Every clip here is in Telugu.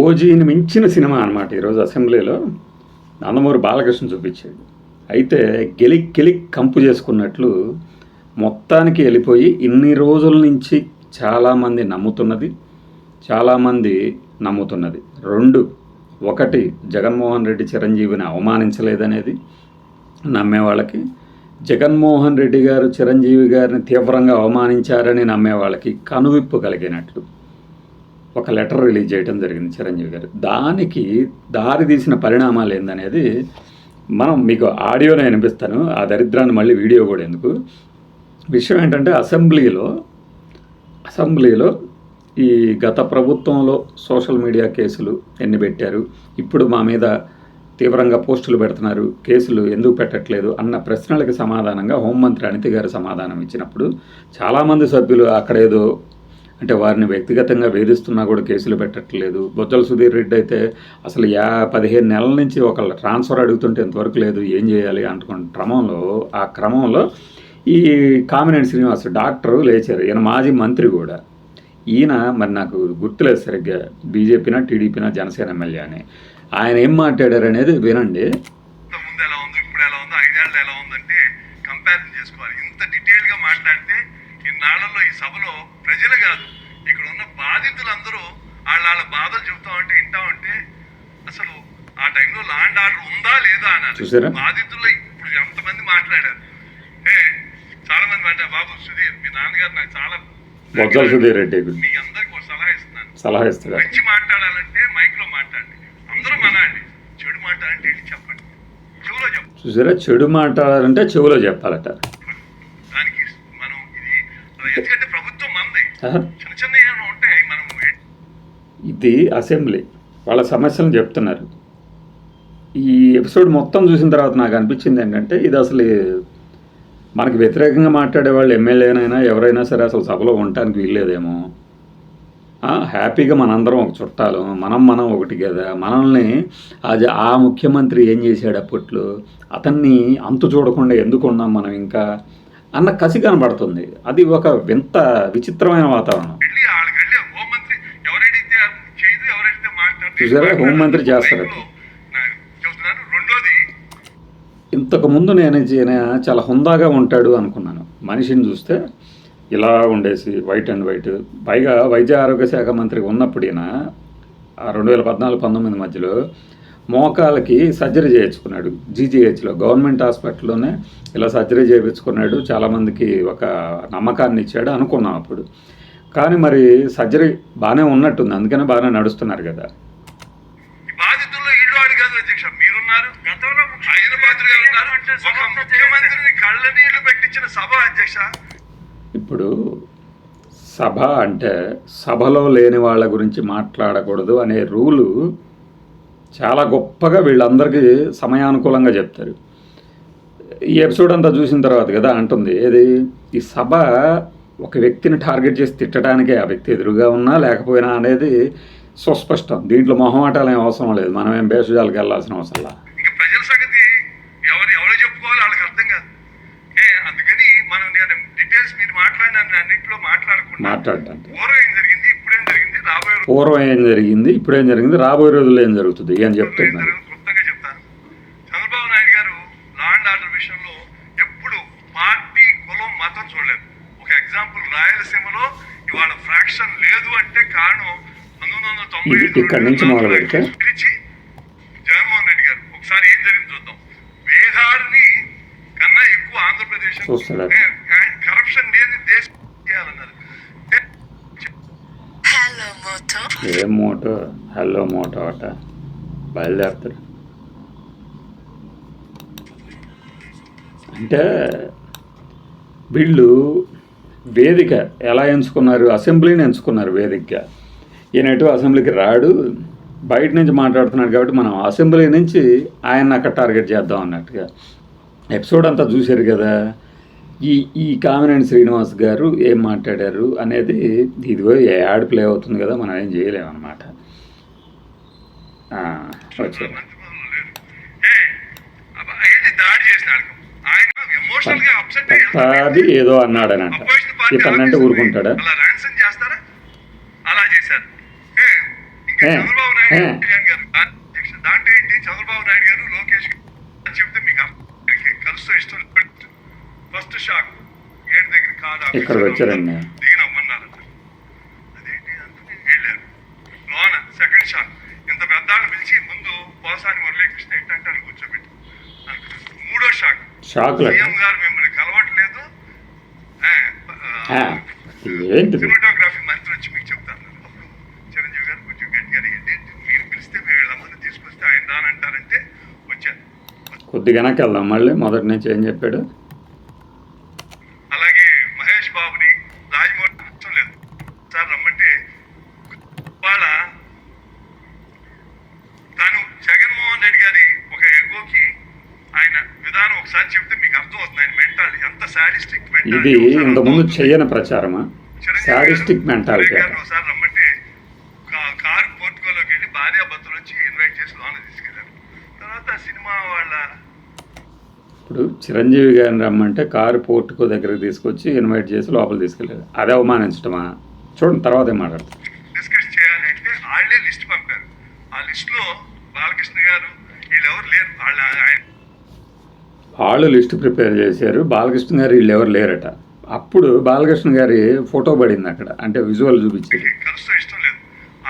ఓజీని మించిన సినిమా అనమాట ఈరోజు అసెంబ్లీలో. నందమూరి బాలకృష్ణ చూపించాడు అయితే గెలిక్ గెలిక్ కంపు చేసుకున్నట్లు మొత్తానికి వెళ్ళిపోయి ఇన్ని రోజుల నుంచి చాలామంది నమ్ముతున్నది చాలామంది నమ్ముతున్నది. రెండు ఒకటి జగన్మోహన్ రెడ్డి చిరంజీవిని అవమానించలేదనేది నమ్మే వాళ్ళకి జగన్మోహన్ రెడ్డి గారు చిరంజీవి గారిని తీవ్రంగా అవమానించారని నమ్మే వాళ్ళకి కనువిప్పు కలిగినట్లు. ఒక లెటర్ రిలీజ్ చేయడం జరిగింది చిరంజీవి గారు. దానికి దారి తీసిన పరిణామాలు ఏందనేది మనం మీకు ఆడియోనే వినిపిస్తాను. ఆ దరిద్రాన్ని మళ్ళీ వీడియో కూడా ఎందుకు? విషయం ఏంటంటే అసెంబ్లీలో అసెంబ్లీలో ఈ గత ప్రభుత్వంలో సోషల్ మీడియా కేసులు ఎన్ని పెట్టారు? ఇప్పుడు మా మీద తీవ్రంగా పోస్టులు పెడుతున్నారు. కేసులు ఎందుకు పెట్టట్లేదు? అన్న ప్రశ్నలకు సమాధానంగా హోంమంత్రి అనిత గారు సమాధానం ఇచ్చినప్పుడు చాలామంది సభ్యులు అక్కడేదో అంటే వారిని వ్యక్తిగతంగా వేధిస్తున్నా కూడా కేసులు పెట్టట్లేదు. బొజ్జల సుధీర్ రెడ్డి అయితే అసలు యా పదిహేను నెలల నుంచి ఒకళ్ళు ట్రాన్స్ఫర్ అడుగుతుంటే ఇంతవరకు లేదు ఏం చేయాలి అనుకున్న క్రమంలో ఆ క్రమంలో ఈ కామినేని శ్రీనివాస్ డాక్టరు లేచారు. ఈయన మాజీ మంత్రి కూడా. ఈయన మరి నాకు గుర్తులేదు సరిగ్గా బీజేపీనా టీడీపీనా జనసేన ఎమ్మెల్యే అని. ఆయన ఏం మాట్లాడారు అనేది వినండి. ముందు ఎలా ఉంది ఇప్పుడు ఎలా ఉందో ఐదేళ్ళు ఎలా ఉందంటే కంపారిజన్ చేసుకోవాలి. ఇంత డీటెయిల్గా మాట్లాడితే ఈ ఈ సభలో ప్రజలు కాదు బాధితులందరూ వాళ్ళ వాళ్ళ బాధలు చెబుతా ఉంటే వింటా ఉంటే అసలు ఆ టైంలో లాండ్ ఆర్డర్ ఉందా లేదా అన్నారు. చూసారా? బాధితుల్లో ఇప్పుడు ఎంతమంది మాట్లాడారు? ఏ చాలా మంది మాట్లాడారు. బాబు సుధీర్ మీ నాన్నగారు నాకు చాలా బొజ్జల సుధీర్ రెడ్డి మీ అందరికి ఒక సలహా ఇస్తున్నాను. సలహా ఇస్తారు మంచి మాట్లాడాలంటే మైక్లో మాట్లాడండి. అందరూ మనాలి. చెడు మాట్లాడంటే ఏంటి చెప్పండి. చెవులో చెప్పండి చూసారా? చెడు మాట్లాడాలంటే చెవులో చెప్పాలట. దానికి మనం ఇది ఎందుకంటే ప్రభుత్వం మంది. ఇది అసెంబ్లీ వాళ్ళ సమస్యలను చెప్తున్నారు. ఈ ఎపిసోడ్ మొత్తం చూసిన తర్వాత నాకు అనిపించింది ఏంటంటే ఇది అసలు మనకి వ్యతిరేకంగా మాట్లాడే వాళ్ళు ఎమ్మెల్యేనైనా ఎవరైనా సరే అసలు సభలో ఉండటానికి వీల్లేదేమో. హ్యాపీగా మనందరం ఒక చుట్టాలు మనం మనం ఒకటి కదా. మనల్ని అది ఆ ముఖ్యమంత్రి ఏం చేశాడు అప్పట్లో? అతన్ని అంతు చూడకుండా ఎందుకు ఉన్నాం మనం ఇంకా? అన్న కసి కనబడుతుంది. అది ఒక వింత విచిత్రమైన వాతావరణం వెళ్ళి వాళ్ళకి వెళ్ళి హోంమంత్రి ఎవరైతే చేయదు ఎవరైతే మాట్లాడితే చూసారా? హోంమంత్రి చేస్తారు. ఇంతకుముందు ఇంతకు ముందు నేను చాలా హుందాగా ఉంటాడు అనుకున్నాను. మనిషిని చూస్తే ఇలా ఉండేసి వైట్ అండ్ వైట్. పైగా వైద్య ఆరోగ్య శాఖ మంత్రి ఉన్నప్పుడు ఈయన రెండు వేల పద్నాలుగు పంతొమ్మిది మధ్యలో మోకాలకి సర్జరీ చేయించుకున్నాడు. జీజీహెచ్లో గవర్నమెంట్ హాస్పిటల్లోనే ఇలా సర్జరీ చేయించుకున్నాడు. చాలామందికి ఒక నమ్మకాన్ని ఇచ్చాడు అనుకున్నాం అప్పుడు. కానీ మరి సర్జరీ బాగానే ఉన్నట్టుంది. అందుకనే బాగానే నడుస్తున్నారు కదా ఈ బాధితుల్లో ఇల్లు వాడు కాదు అధ్యక్ష మీరున్నారు గతంలో ఆయన బాధితులుగా ఉన్నారు ఒక ముఖ్యమంత్రిని కళ్ళ నీళ్ళు పెట్టించిన సభ అధ్యక్ష. ఇప్పుడు సభ అంటే సభలో లేని వాళ్ళ గురించి మాట్లాడకూడదు అనే రూలు చాలా గొప్పగా వీళ్ళందరికీ సమయానుకూలంగా చెప్తారు. ఈ ఎపిసోడ్ అంతా చూసిన తర్వాత కదా అంటుంది ఏది? ఈ సభ ఒక వ్యక్తిని టార్గెట్ చేసి తిట్టడానికే ఆ వ్యక్తి ఎదురుగా ఉన్నా లేకపోయినా అనేది సుస్పష్టం. దీంట్లో మొహమాటాలు ఏం అవసరం లేదు. మనం ఏం బేసుజాలకు వెళ్ళాల్సిన అవసరం లేదు ఇక ప్రజల సంగతి ఎవరు ఎవరు చెప్పుకోవాలో వాళ్ళకి అర్థం కాదు ఏ అందుకని మనం నేను డీటెయిల్స్ మాట్లాడటానికి పూర్వం ఏం జరిగింది? ఇప్పుడేం ఏం జరిగింది? ఇప్పుడు ఏం జరిగింది రాబోయే రోజుల్లో ఏం జరుగుతుంది అని చెప్తున్నారు చంద్రబాబు నాయుడు గారు లా అండ్ ఆర్డర్ విషయంలో ఎప్పుడు పార్టీ కులం మతం చూడలేదు. ఒక ఎగ్జాంపుల్ రాయలసీమలో ఇవాళ ఫ్రాక్షన్ లేదు అంటే కారణం పంతొమ్మిది వందల తొంభై ఇక్కడి నుంచి మొదలు పెడితే? పిలిచి జగన్మోహన్ రెడ్డి గారు ఒకసారి ఏం జరిగింది చూద్దాం బీహార్ని కన్నా ఎక్కువ ఆంధ్రప్రదేశ్ చూస్తాడా? కరప్షన్ లేని దేశం చేయాలన్నారు ఏ, Hello, Moto. ఏ మోటో. హలో మోటో అట బయలుదేరుతారు అంటే వీళ్ళు వేదిక ఎలా ఎంచుకున్నారు? అసెంబ్లీని ఎంచుకున్నారు వేదికగా. ఈయనటు అసెంబ్లీకి రాడు? బయట నుంచి మాట్లాడుతున్నాడు కాబట్టి మనం అసెంబ్లీ నుంచి ఆయన అక్కడ టార్గెట్ చేద్దాం అన్నట్టుగా. ఎపిసోడ్ అంతా చూశారు కదా. ఈ ఈ కామినేని శ్రీనివాస్ గారు ఏం మాట్లాడారు అనేది ఇదిగో యాడ్ ప్లే అవుతుంది కదా మనం ఏం గా అప్సెట్ అది ఏదో అన్నాడనంట. ఇతనంటే ఊరుకుంటాడా? అలా చేశారు. చంద్రబాబు నాయుడు దాంట్లో ఏంటి? చంద్రబాబు నాయుడు గారు లోకేష్ గారు చెప్తే మీకు కలుస్తూ ఇష్టం ఫస్ట్ షాక్. గేట్ దగ్గర కాదు ఇక్కడికి వచ్చారండి. దిగినమ్మన్నారట అదేంటి అనుకుని వెళ్ళారు. లోన సెకండ్ షాక్. ఇంత పెద్ద పిలిచి ముందు పోసాని మురళీకృష్ణ ఏంటంటే కూర్చోబెట్టి. మూడో షాక్. సీఎం గారు మిమ్మల్ని కలవట్లేదు. సినిమాటోగ్రఫీ మంత్రి వచ్చి మీకు చెప్తాను అప్పుడు చిరంజీవి గారు కొంచెం గట్టిగా అడిగింది మీరు పిలిస్తే మేము వీళ్ళందరినీ తీసుకొస్తే ఆయన రానంటారంటే వచ్చాను కొద్దిగా వెనక్కి వెళ్దాం మళ్ళీ. మొదటి నుంచి ఏం చెప్పాడు అలాగే మహేష్ బాబుని రాజమౌళి నచ్చం లేదు సార్ రమ్మంటే వాళ్ళ తాను జగన్మోహన్ రెడ్డి గారి ఒక ఎగోకి ఆయన విధానం ఒకసారి చెప్తే మీకు అర్థం అవుతుంది ఆయన మెంటాలిటీ ఎంత సాడిస్టిక్ ఇది ఇంతకుముందు చెయ్యని ప్రచారమా? సాడిస్టిక్ మెంటాలిటీ ఒకసారి రమ్మంటే కారు పోర్టుకోలోకి వెళ్ళి భార్యాభర్తలు వచ్చి ఇన్వైట్ చేసి లోన తీసుకెళ్ళారు. తర్వాత సినిమా వాళ్ళ ఇప్పుడు చిరంజీవి గారిని రమ్మంటే కారు పోర్టుకో దగ్గరికి తీసుకొచ్చి ఇన్వైట్ చేసి లోపల తీసుకెళ్ళారు. అదే అవమానించడమా చూడండి తర్వాత ఏం మాట్లాడతాం డిస్కస్ చేయాలి అంటే వాళ్ళే లిస్ట్ పంపారు ఆ లిస్ట్లో బాలకృష్ణ గారు వీళ్ళెవరు లేరు వాళ్ళ ఆయన వాళ్ళు లిస్ట్ ప్రిపేర్ చేశారు. బాలకృష్ణ గారు వీళ్ళు ఎవరు లేరట. అప్పుడు బాలకృష్ణ గారి ఫోటో పడింది అక్కడ. అంటే విజువల్ చూపించేది. ఇష్టం లేదు.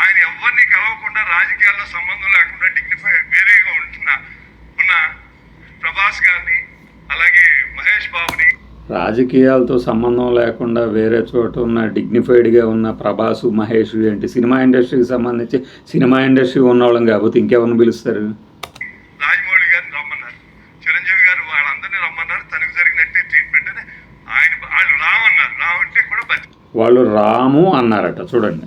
ఆయన ఎవరిని కలవకుండా రాజకీయాల్లో సంబంధం లేకుండా డిగ్నిఫై వేరేగా ఉంటున్న ఉన్న ప్రభాస్ గారిని అలాగే మహేష్ బాబుని. రాజకీయాలతో సంబంధం లేకుండా వేరే చోట ఉన్న డిగ్నిఫైడ్గా ఉన్న ప్రభాసు మహేష్ ఏంటి? సినిమా ఇండస్ట్రీకి సంబంధించి సినిమా ఇండస్ట్రీ ఉన్నవాళ్ళం కాకపోతే ఇంకెవరిని పిలుస్తారు రాజమౌళి గారిని రమ్మన్నారు చిరంజీవి గారు వాళ్ళందరినీ రమ్మన్నారు తనకు జరిగినట్టే ట్రీట్మెంట్ అని ఆయన వాళ్ళు రామన్నారు రావంటే కూడా బతి వాళ్ళు రాము అన్నారట చూడండి.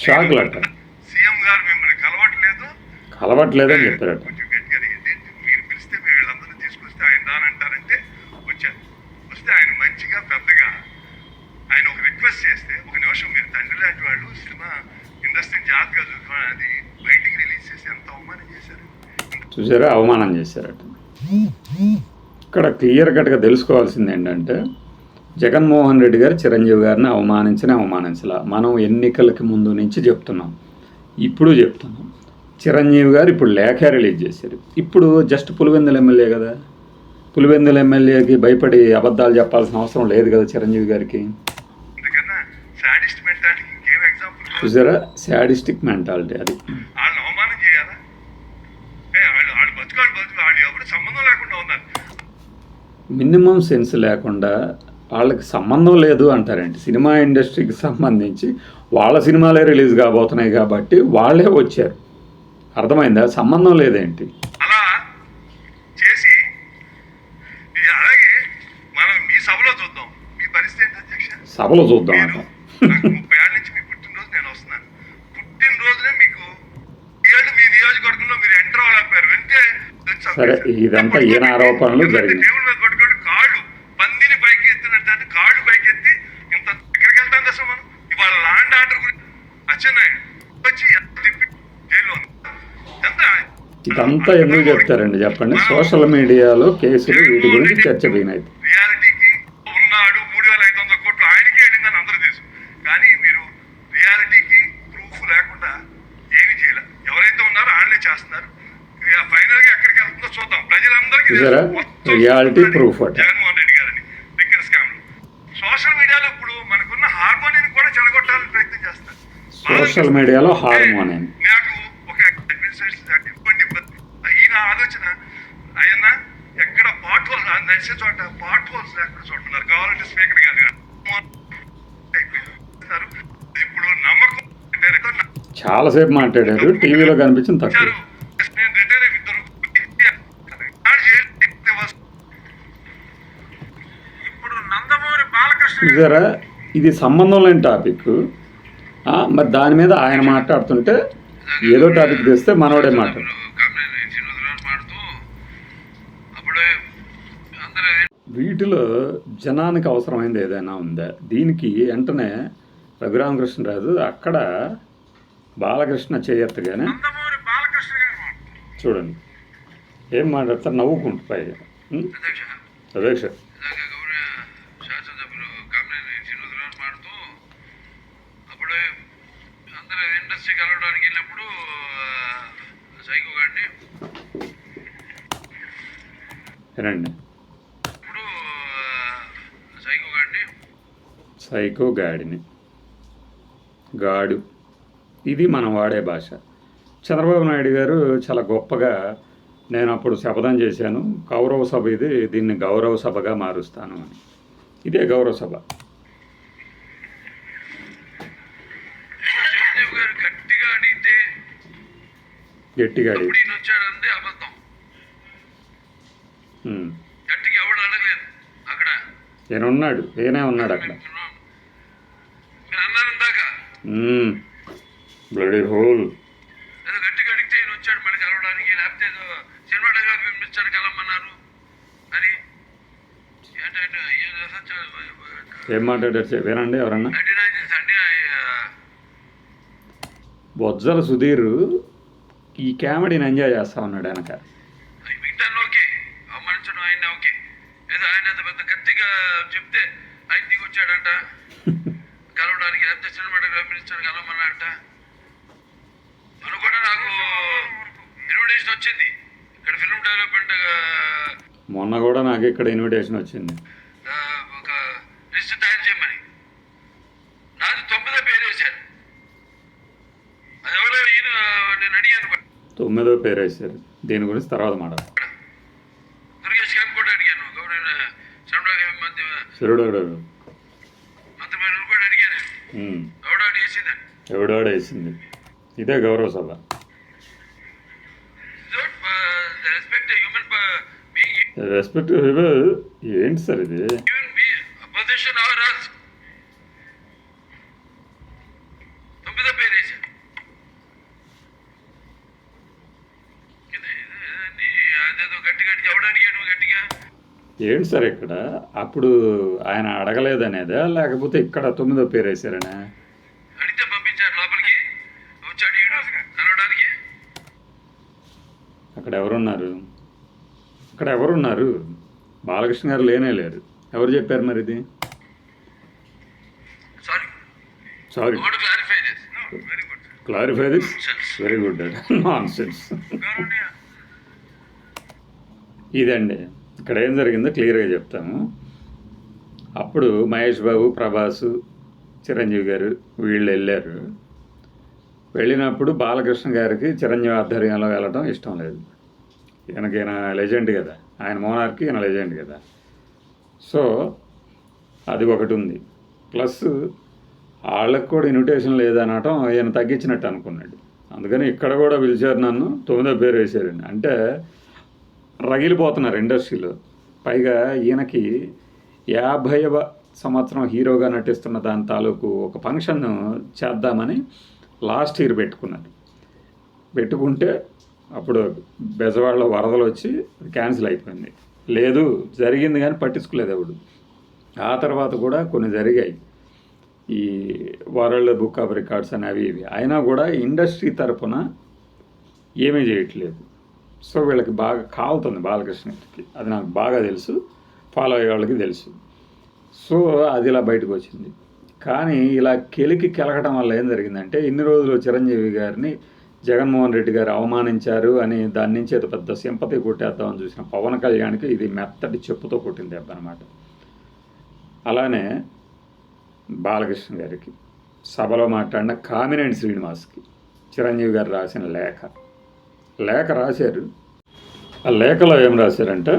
షాక్లట. సీఎం గారు మిమ్మల్ని కలవట్లేదు. కలవట్లేదని చెప్పారట. మీరు పిలిస్తే మేము తీసుకొస్తే ఆయన రానంటారంటే వచ్చాను వస్తే ఆయన మంచిగా పెద్దగా ఆయన ఒక రిక్వెస్ట్ చేస్తే ఒక నిమిషం మీరు తండ్రి లాంటి వాళ్ళు సినిమా ఇండస్ట్రీ జాగ్రత్తగా చూసుకోవాలి అది బయటికి రిలీజ్ చేసి ఎంత అవమానం చేశారు? చూసారా? అవమానం చేశారట. ఇక్కడ క్లియర్ కట్గా తెలుసుకోవాల్సింది ఏంటంటే జగన్మోహన్ రెడ్డి గారు చిరంజీవి గారిని అవమానించిన అవమానించలా. మనం ఎన్నికలకి ముందు నుంచి చెప్తున్నాం. ఇప్పుడు చెప్తున్నాం. చిరంజీవి గారు ఇప్పుడు లేఖ రిలీజ్ చేశారు. ఇప్పుడు జస్ట్ పులివెందుల ఎమ్మెల్యే కదా. పులివెందుల ఎమ్మెల్యేకి భయపడి అబద్ధాలు చెప్పాల్సిన అవసరం లేదు కదా చిరంజీవి గారికి. చూసారా? శాడిస్టిక్ మెంటాలిటీ అది వాళ్ళని అవమానం చేయాలా ఏ, వాళ్ళు వాళ్ళు బతుకాళ్ళు బతుకు వాళ్ళు ఎవరు సంబంధం లేకుండా ఉన్నారు మినిమం సెన్స్ లేకుండా వాళ్ళకి సంబంధం లేదు అంటారండి. సినిమా ఇండస్ట్రీకి సంబంధించి వాళ్ళ సినిమాలే రిలీజ్ కాబోతున్నాయి కాబట్టి వాళ్ళే వచ్చారు. అర్థమైందా? సంబంధం లేదేంటి? అలా చేసి అలాగే మనం మీ సభలో చూద్దాం. మీ పరిస్థితి ఏంటి అధ్యక్ష? సభలో చూద్దాం మీరు అంట. నాకు ముప్పై ఏళ్ళ నుంచి మీ పుట్టినరోజు నేను వస్తున్నాను. పుట్టినరోజునే మీకు ఏళ్ళు మీ నియోజకవర్గంలో మీరు ఎంటర్ అవ్వలేకపోయారు. వెంటే సరే, ఇదంతా ఈయన ఆరోపణలు జరిగినాయి. దేవుడి మీద పట్టుకోండి కాళ్ళు పందిని పైకి ఎత్తినట్టు కాళ్ళు పైకి ఎత్తి ఇంత ఎక్కడికి వెళ్తాం అసలు మనం ఇవాళ లాండ్ ఆర్డర్ గురించి అచ్చెన్నాయుడు వచ్చి ఎంత తిప్పి జైల్లో ఉన్నారు. ఎంత ఇదంతా ఎందుకు చెప్తారండి చెప్పండి? సోషల్ మీడియాలో కేసులు వీటి గురించి చర్చ పోయినాయి రియాలిటీకి ఉన్నాడు మూడు వేల ఐదు వందల కోట్లు ఆయనకే వెళ్ళిందని అందరూ తెలుసు. కానీ మీరు రియాలిటీకి ప్రూఫ్ లేకుండా ఏమీ చేయలే. ఎవరైతే ఉన్నారో వాళ్ళే చేస్తున్నారు. ఫైనల్గా ఎక్కడికి వెళ్తుందో చూద్దాం. ప్రజలందరికీ proof అట. జగన్మోహన్ రెడ్డి గారని. దగ్గర స్కామ్ సోషల్ మీడియాలో ఇప్పుడు మనకున్న హార్మోనిని కూడా చెడగొట్టాలని ప్రయత్నం చేస్తారు. సోషల్ మీడియాలో హార్మోన్ అని నాకు ఒక అడ్మినిస్ట్రేషన్ ఇబ్బంది ఇబ్బంది ఈయన ఆలోచన ఆయన ఎక్కడ నడిచే చోట పాట్ హోల్స్ లేకుండా చూడుతున్నారు కావాలంటే స్పీకర్ గారు. ఇప్పుడు నమ్మకం చాలాసేపు మాట్లాడారు. టీవీలో కనిపించింది తక్కువ. చూసారా? ఇది సంబంధం లేని టాపిక్ మరి దాని మీద ఆయన మాట్లాడుతుంటే ఏదో టాపిక్ తెస్తే మనోడే మాట్లాడు అప్పుడు అందరూ వీటిలో జనానికి అవసరమైంది ఏదైనా ఉందా? దీనికి వెంటనే రఘురామకృష్ణరాజు అక్కడ బాలకృష్ణ చేయెత్తగానే. చూడండి. ఏం మాట్లాడతారు? నవ్వుకుంటు పైగా? అధ్యక్ష. కలవడానికి వెళ్ళినప్పుడు ఆ, సైకో గారిని వినండి ఇప్పుడు ఆ, సైకో గారిని సైకో గాడిని. గాడు. ఇది మనం వాడే భాష. చంద్రబాబు నాయుడు గారు చాలా గొప్పగా నేను అప్పుడు శపథం చేశాను. కౌరవ సభ ఇది దీన్ని గౌరవ సభగా మారుస్తాను అని. ఇదే గౌరవ సభ. గట్టిగా ఈయన ఉన్నాడు ఈయనే ఉన్నాడు అక్కడ. బ్లడీ హోల్ ఏదో గట్టిగా అడిగితే ఈయన వచ్చాడు మళ్ళీ కలవడానికి లేకపోతే ఏదో సినిమాటోగ్రఫీ మిస్టర్ కలవమన్నారు అని. ఏం మాట్లాడారు వినండి ఎవరన్నా. ఆ, బొజ్జల సుధీర్ ఈ కామెడీని ఎంజాయ్ చేస్తా ఉన్నాడు వెనక వింటాను ఓకే అవమానించడం ఆయన ఓకే ఏదో ఆయన అంత పెద్ద గట్టిగా చెప్తే ఆయన దిగి వచ్చాడంట కలవడానికి లేకపోతే సినిమాటోగ్రఫీ మనం కూడా నాకు ఇన్విటేషన్ వచ్చింది. ఇక్కడ ఫిల్మ్ డెవలప్మెంట్ మొన్న కూడా నాకు ఇక్కడ ఇన్విటేషన్ వచ్చింది. ఒక లిస్ట్ తయారు చేయమని. నాది తొమ్మిదో పేరు వేశారు. అది ఎవరో ఈయన నేను అడిగాను. తొమ్మిదో పేరు వేశారు. దీని గురించి తర్వాత మాట దుర్గేష్ గారిని కూడా అడిగాను. గౌరవ సినిమాటోగ్రఫీ మధ్య పనులు కూడా అడిగాను. ఎవడో అడిగి వేసిందండి ఎవడోడ వేసింది ఇదే గౌరవ సభ రెస్పెక్ట్ ఏంటి సార్ ఇది? ఏంటి సార్ ఇక్కడ? అప్పుడు ఆయన అడగలేదనేదా? లేకపోతే ఇక్కడ తొమ్మిదో పేరు వేశారనే అడిగితే పంపించారు లోపలికి వచ్చి అడిగాడు కలవడానికి అక్కడ ఎవరున్నారు? అక్కడ ఎవరున్నారు? బాలకృష్ణ గారు లేనే లేరు. ఎవరు చెప్పారు మరి ఇది? Sorry clarify this very good nonsense ఇదండి. ఇక్కడ ఏం జరిగిందో క్లియర్గా చెప్తాము. అప్పుడు మహేష్ బాబు ప్రభాస్ చిరంజీవి గారు వీళ్ళు వెళ్ళారు. వెళ్ళినప్పుడు బాలకృష్ణ గారికి చిరంజీవి ఆధ్వర్యంలో వెళ్ళడం ఇష్టం లేదు. ఈయనకి ఈయన లెజెండ్ కదా. ఆయన మోనార్కి ఈయన లెజెండ్ కదా. సో అది ఒకటి ఉంది. ప్లస్ వాళ్ళకి కూడా ఇన్విటేషన్ లేదనటం ఈయన తగ్గించినట్టు అనుకున్నాడు. అందుకని ఇక్కడ కూడా పిలిచారు నన్ను తొమ్మిదో పేరు వేశారండి అంటే రగిలిపోతున్నారు ఇండస్ట్రీలో. పైగా ఈయనకి యాభైవ సంవత్సరం హీరోగా నటిస్తున్న దాని తాలూకు ఒక ఫంక్షన్ చేద్దామని లాస్ట్ ఇయర్ పెట్టుకున్నాను. పెట్టుకుంటే అప్పుడు బెజవాడలో వరదలు వచ్చి క్యాన్సిల్ అయిపోయింది. లేదు జరిగింది కానీ పట్టించుకోలేదు ఎవడు ఆ తర్వాత కూడా కొన్ని జరిగాయి. ఈ వరల్డ్ బుక్ ఆఫ్ రికార్డ్స్ అని అవి ఇవి. అయినా కూడా ఇండస్ట్రీ తరపున ఏమీ చేయట్లేదు. సో వీళ్ళకి బాగా కాలుతుంది బాలకృష్ణకి. అది నాకు బాగా తెలుసు. ఫాలో అయ్యే వాళ్ళకి తెలుసు. సో అది ఇలా బయటకు వచ్చింది. కానీ ఇలా కెలికి కెలకడం వల్ల ఏం జరిగిందంటే ఇన్ని రోజులు చిరంజీవి గారిని జగన్మోహన్ రెడ్డి గారు అవమానించారు అని దాని నుంచి అది పెద్ద సింపతి కొట్టేద్దామని చూసిన పవన్ కళ్యాణ్కి ఇది మెత్తటి చెప్పుతో కొట్టింది దెబ్బ అనమాట అలానే బాలకృష్ణ గారికి సభలో మాట్లాడిన కామినేని శ్రీనివాస్కి చిరంజీవి గారు రాసిన లేఖ. లేఖ రాశారు. ఆ లేఖలో ఏం రాశారంటే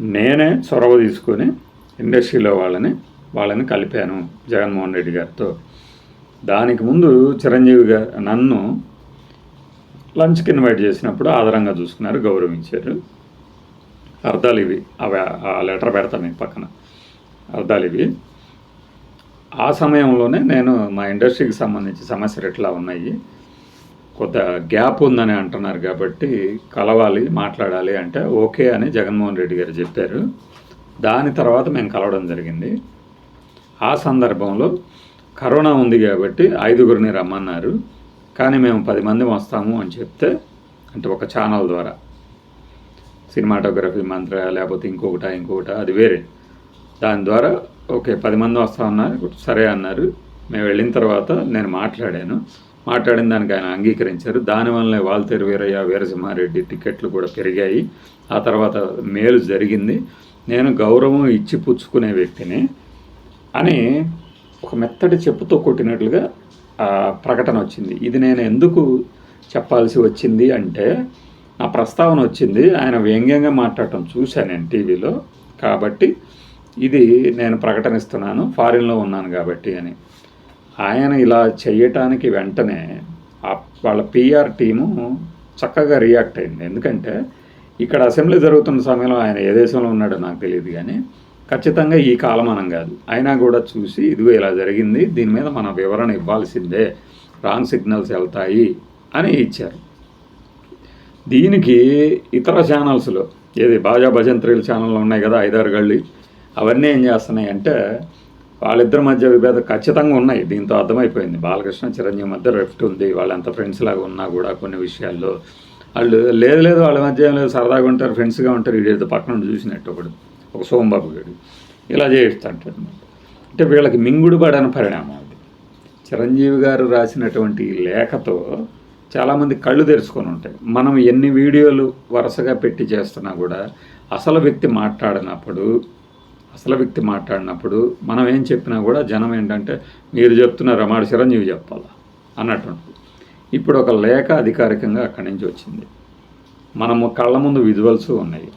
నేనే చొరవ తీసుకొని ఇండస్ట్రీలో వాళ్ళని వాళ్ళని కలిపాను జగన్మోహన్ రెడ్డి గారితో. దానికి ముందు చిరంజీవి గారు నన్ను లంచ్కి ఇన్వైట్ చేసినప్పుడు ఆధారంగా చూసుకున్నారు గౌరవించారు. అర్థాలు ఇవి. అవి ఆ లెటర్ పెడతాను నేను పక్కన. అర్థాలు ఇవి. ఆ సమయంలోనే నేను మా ఇండస్ట్రీకి సంబంధించి సమస్యలు ఎట్లా ఉన్నాయి కొంత గ్యాప్ ఉందని అంటున్నారు కాబట్టి కలవాలి మాట్లాడాలి అంటే ఓకే అని జగన్మోహన్ రెడ్డి గారు చెప్పారు. దాని తర్వాత మేము కలవడం జరిగింది. ఆ సందర్భంలో కరోనా ఉంది కాబట్టి ఐదుగురిని రమ్మన్నారు. కానీ మేము పది మంది వస్తాము అని చెప్తే అంటే ఒక ఛానల్ ద్వారా సినిమాటోగ్రఫీ మంత్ర లేకపోతే ఇంకొకట ఇంకొకట అది వేరే. దాని ద్వారా ఓకే పది మంది వస్తా అన్నారు సరే అన్నారు. మేము వెళ్ళిన తర్వాత నేను మాట్లాడాను. మాట్లాడిన దానికి ఆయన అంగీకరించారు. దానివల్లనే వాల్తేరు వీరయ్య వీరసింహారెడ్డి టికెట్లు కూడా పెరిగాయి. ఆ తర్వాత మేలు జరిగింది. నేను గౌరవం ఇచ్చి పుచ్చుకునే వ్యక్తిని అని ఒక మెత్తటి చెప్పుతో కొట్టినట్లుగా ప్రకటన వచ్చింది. ఇది నేను ఎందుకు చెప్పాల్సి వచ్చింది అంటే నా ప్రస్తావన వచ్చింది. ఆయన వ్యంగ్యంగా మాట్లాడటం చూశాను నేను టీవీలో. కాబట్టి ఇది నేను ప్రకటనిస్తున్నాను. ఫారిన్లో ఉన్నాను కాబట్టి అని. ఆయన ఇలా చేయటానికి వెంటనే వాళ్ళ పిఆర్ టీము చక్కగా రియాక్ట్ అయింది. ఎందుకంటే ఇక్కడ అసెంబ్లీ జరుగుతున్న సమయంలో ఆయన ఏ దేశంలో ఉన్నాడో నాకు తెలియదు కానీ ఖచ్చితంగా ఈ కాలమానం కాదు. అయినా కూడా చూసి ఇదిగో ఇలా జరిగింది దీని మీద మన వివరణ ఇవ్వాల్సిందే. రాంగ్ సిగ్నల్స్ వెళ్తాయి అని ఇచ్చారు. దీనికి ఇతర ఛానల్స్లో ఏది బాజా భజంత్రీల ఛానల్లో ఉన్నాయి కదా ఐదారు గళ్ళి అవన్నీ ఏం చేస్తున్నాయి అంటే వాళ్ళిద్దరి మధ్య విభేదం ఖచ్చితంగా ఉన్నాయి. దీంతో అర్థమైపోయింది. బాలకృష్ణ చిరంజీవి మధ్య రెఫ్ట్ ఉంది. వాళ్ళు ఎంత ఫ్రెండ్స్ లాగా ఉన్నా కూడా కొన్ని విషయాల్లో. వాళ్ళు లేదు లేదు వాళ్ళ మధ్య లేదు. సరదాగా ఉంటారు ఫ్రెండ్స్గా ఉంటారు. వీడేదో పక్కన నుండి చూసినట్టు ఒకడు. ఒక సోంబాబు గడు ఇలా చేస్తాంటాడు అంటే వీళ్ళకి మింగుడు పడని పరిణామం అది. చిరంజీవి గారు రాసినటువంటి లేఖతో చాలామంది కళ్ళు తెరుచుకొని ఉంటాయి. మనం ఎన్ని వీడియోలు వరుసగా పెట్టి చేస్తున్నా కూడా అసలు వ్యక్తి మాట్లాడినప్పుడు అసలు వ్యక్తి మాట్లాడినప్పుడు మనం ఏం చెప్పినా కూడా జనం ఏంటంటే మీరు చెప్తున్నారు రమాడు చిరంజీవి చెప్పాలా? అన్నట్టు ఇప్పుడు ఒక లేఖ అధికారికంగా అక్కడి నుంచి వచ్చింది. మనము కళ్ళ ముందు విజువల్స్ ఉన్నాయి.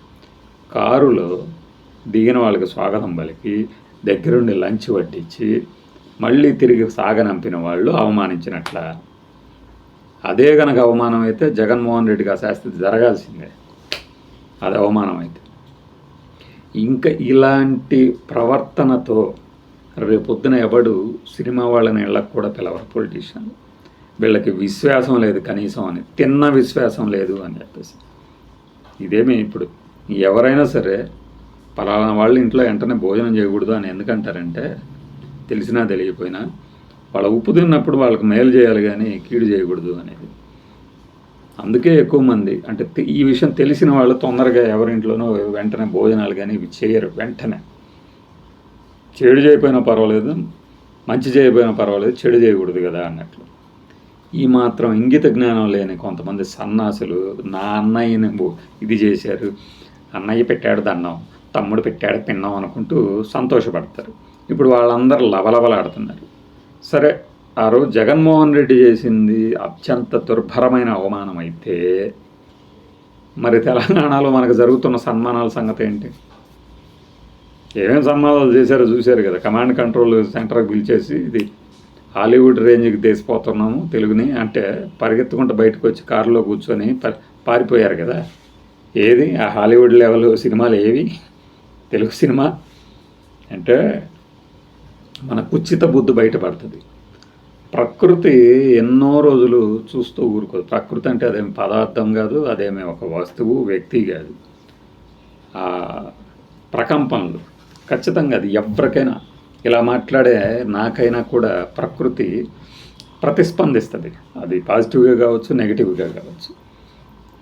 కారులో దిగిన వాళ్ళకి స్వాగతం పలికి దగ్గరుండి లంచ్ వడ్డించి మళ్ళీ తిరిగి సాగనంపిన వాళ్ళు అవమానించినట్ల. అదే కనుక అవమానం అయితే జగన్మోహన్ రెడ్డికి ఆ శాస్త్రి జరగాల్సిందే. అది అవమానం అయితే. ఇంకా ఇలాంటి ప్రవర్తనతో రేపొద్దున ఎవడు సినిమా వాళ్ళని ఇళ్ళకు కూడా పిలవరు పొలిటీషియన్ వీళ్ళకి విశ్వాసం లేదు కనీసం అని తిన్న విశ్వాసం లేదు అని చెప్పేసి. ఇదేమి ఇప్పుడు ఎవరైనా సరే పలానా వాళ్ళ ఇంట్లో వెంటనే భోజనం చేయకూడదు అని ఎందుకంటారంటే తెలిసినా తెలియకపోయినా వాళ్ళ ఉప్పు తిన్నప్పుడు వాళ్ళకి మేలు చేయాలి కానీ కీడు చేయకూడదు అనేది. అందుకే ఎక్కువ మంది అంటే ఈ విషయం తెలిసిన వాళ్ళు తొందరగా ఎవరింట్లోనో వెంటనే భోజనాలు కానీ ఇవి చేయరు వెంటనే. చెడు చేయకపోయినా పర్వాలేదు మంచి చేయకపోయినా పర్వాలేదు చెడు చేయకూడదు కదా అన్నట్లు. ఈ మాత్రం ఇంగిత జ్ఞానం లేని కొంతమంది సన్నాసులు నా అన్నయ్యని ఇది చేశారు అన్నయ్య పెట్టాడు దండం తమ్ముడు పెట్టాడు తిన్నాం అనుకుంటూ సంతోషపడతారు. ఇప్పుడు వాళ్ళందరూ లవలవలాడుతున్నారు. సరే ఆ రోజు జగన్మోహన్ రెడ్డి చేసింది అత్యంత దుర్భరమైన అవమానం అయితే మరి తెలంగాణలో మనకు జరుగుతున్న సన్మానాల సంగతి ఏంటి? ఏమేమి సన్మానాలు చేశారో చూశారు కదా. కమాండ్ కంట్రోల్ సెంటర్కి పిలిచేసి ఇది హాలీవుడ్ రేంజ్కి తీసిపోతున్నాము తెలుగుని అంటే పరిగెత్తుకుంటూ బయటకు వచ్చి కారులో కూర్చొని పారిపోయారు కదా. ఏది? ఆ హాలీవుడ్ లెవెల్ సినిమాలు ఏవి? తెలుగు సినిమా అంటే మన కుచిత బుద్ధి బయటపడుతుంది. ప్రకృతి ఎన్నో రోజులు చూస్తూ ఊరుకోదు. ప్రకృతి అంటే అదేమి పదార్థం కాదు అదేమి ఒక వస్తువు వ్యక్తి కాదు. ఆ ప్రకంపనలు. ఖచ్చితంగా అది ఎవరికైనా ఇలా మాట్లాడే నాకైనా కూడా ప్రకృతి ప్రతిస్పందిస్తుంది. అది పాజిటివ్గా కావచ్చు నెగిటివ్గా కావచ్చు.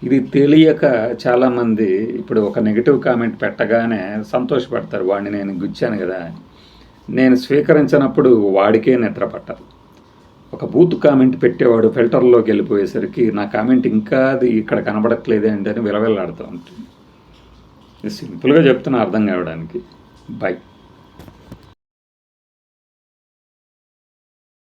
ఇది తెలియక చాలామంది ఇప్పుడు ఒక నెగిటివ్ కామెంట్ పెట్టగానే సంతోషపడతారు. వాడిని నేను గుచ్చాను కదా. అని నేను స్వీకరించినప్పుడు వాడికే నిద్ర పట్టదు. ఒక బూత్ కామెంట్ పెట్టేవాడు ఫిల్టర్లోకి వెళ్ళిపోయేసరికి నా కామెంట్ ఇంకా అది ఇక్కడ కనబడట్లేదే అంటే అని విలవిల్లాడుతూ ఉంటుంది. సింపుల్గా చెప్తున్నా అర్థం కావడానికి. బై